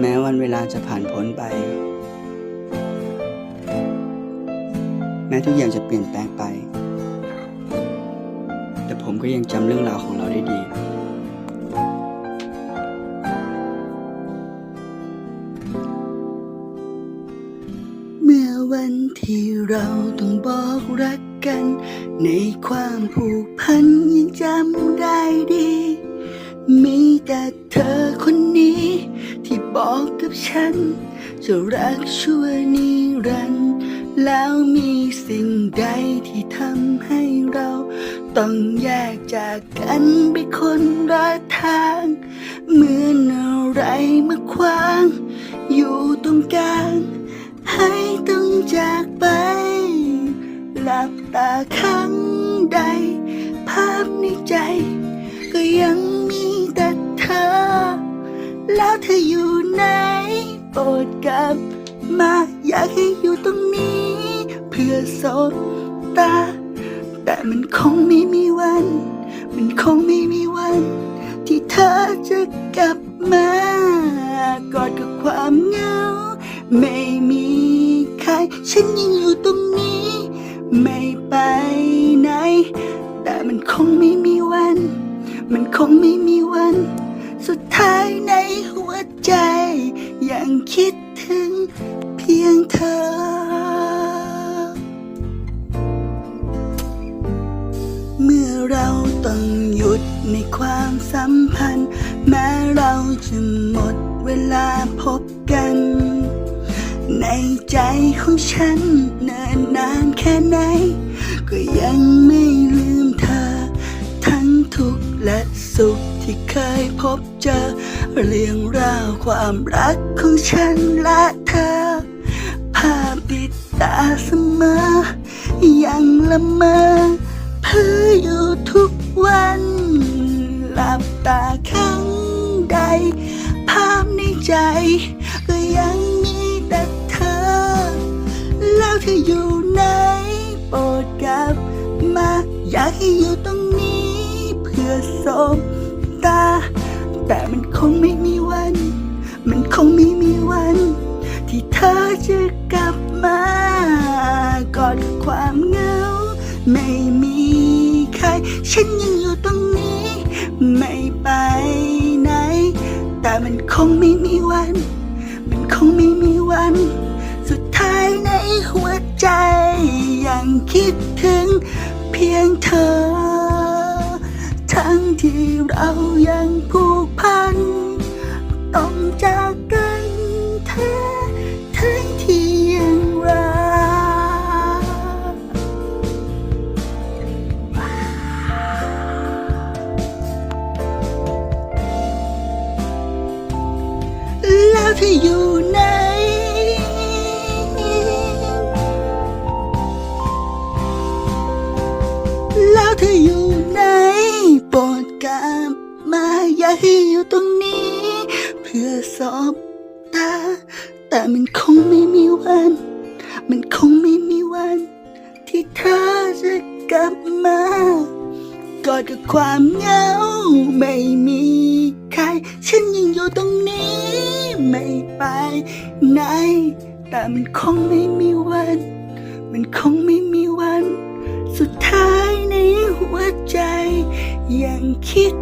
แม้วันเวลาจะผ่านพ้นไป แม้ทุกอย่างจะเปลี่ยนแปลงไป แต่ผมก็ยังจำเรื่องราวของเราได้ดีเมื่อวันที่เราต้องบอกรักกัน ในความผูกพันยังจำได้ดี มีแต่เธอคนนี้ บอกกับฉัน จะรักชั่วนิรันดร์แล้วมีสิ่งใดที่ทำให้เรา ต้องแยกจากกันไปคนละทาง เหมือนอะไรมาขวาง อยู่ตรงกลาง ให้ต้องจากไป หลับตาครั้งใด ภาพในใจ ก็ยัง แล้วเธออยู่ไหนโปรดกลับมาอยากให้อยู่ตรงนี้ เพื่อสบตา แต่มันคงไม่มีวัน มันคงไม่มีวัน ที่เธอจะกลับมากอดกับความเหงา ไม่มีใคร ฉันยังอยู่ตรงนี้ ไม่ไปไหน แต่มันคงไม่มีวัน มันคงไม่มีวัน ใจ ยังคิดถึงเพียงเธอเมื่อเราต้องหยุดในความสัมพันธ์ แม้เราจะหมดเวลาพบกัน ในใจของฉันเนิ่นนานแค่ไหน ก็ยังไม่ลืมเธอ ทั้งทุก และสุขที่เคยพบเจอ เรื่องราวความรักของฉันและเธอ ภาพติดตาเสมอ ยังละเมอเพื่ออยู่ทุกวันหลับตาครั้งใด ภาพในใจ ก็ยังมีแต่เธอ แล้วเธออยู่ไหนโปรดกลับมา อยากให้อยู่ตรงนี้ อสบตา แต่มันคงไม่มีวัน มันคงไม่มีวัน ที่เธอจะกลับมากอดความเหงา ไม่มีใคร ฉันยังอยู่ตรงนี้ ไม่ไปไหน แต่มันคงไม่มีวัน มันคงไม่มีวัน สุดท้ายในหัวใจยังคิดถึงเพียงเธอ เรายังผูกพัน ต้องจากกันแท้ทั้งที่ยังรักแล้วเธออยู่ไหนแล้วเธออยู่ ให้อยู่ตรงนี้ เพื่อสอบตา แต่มันคงไม่มีวัน มันคงไม่มีวัน ที่เธอจะกลับมากอดกับความเหงาไม่มีใคร ฉันยังอยู่ตรงนี้ ไม่ไปไหน แต่มันคงไม่มีวัน มันคงไม่มีวัน สุดท้ายในหัวใจ ยังคิด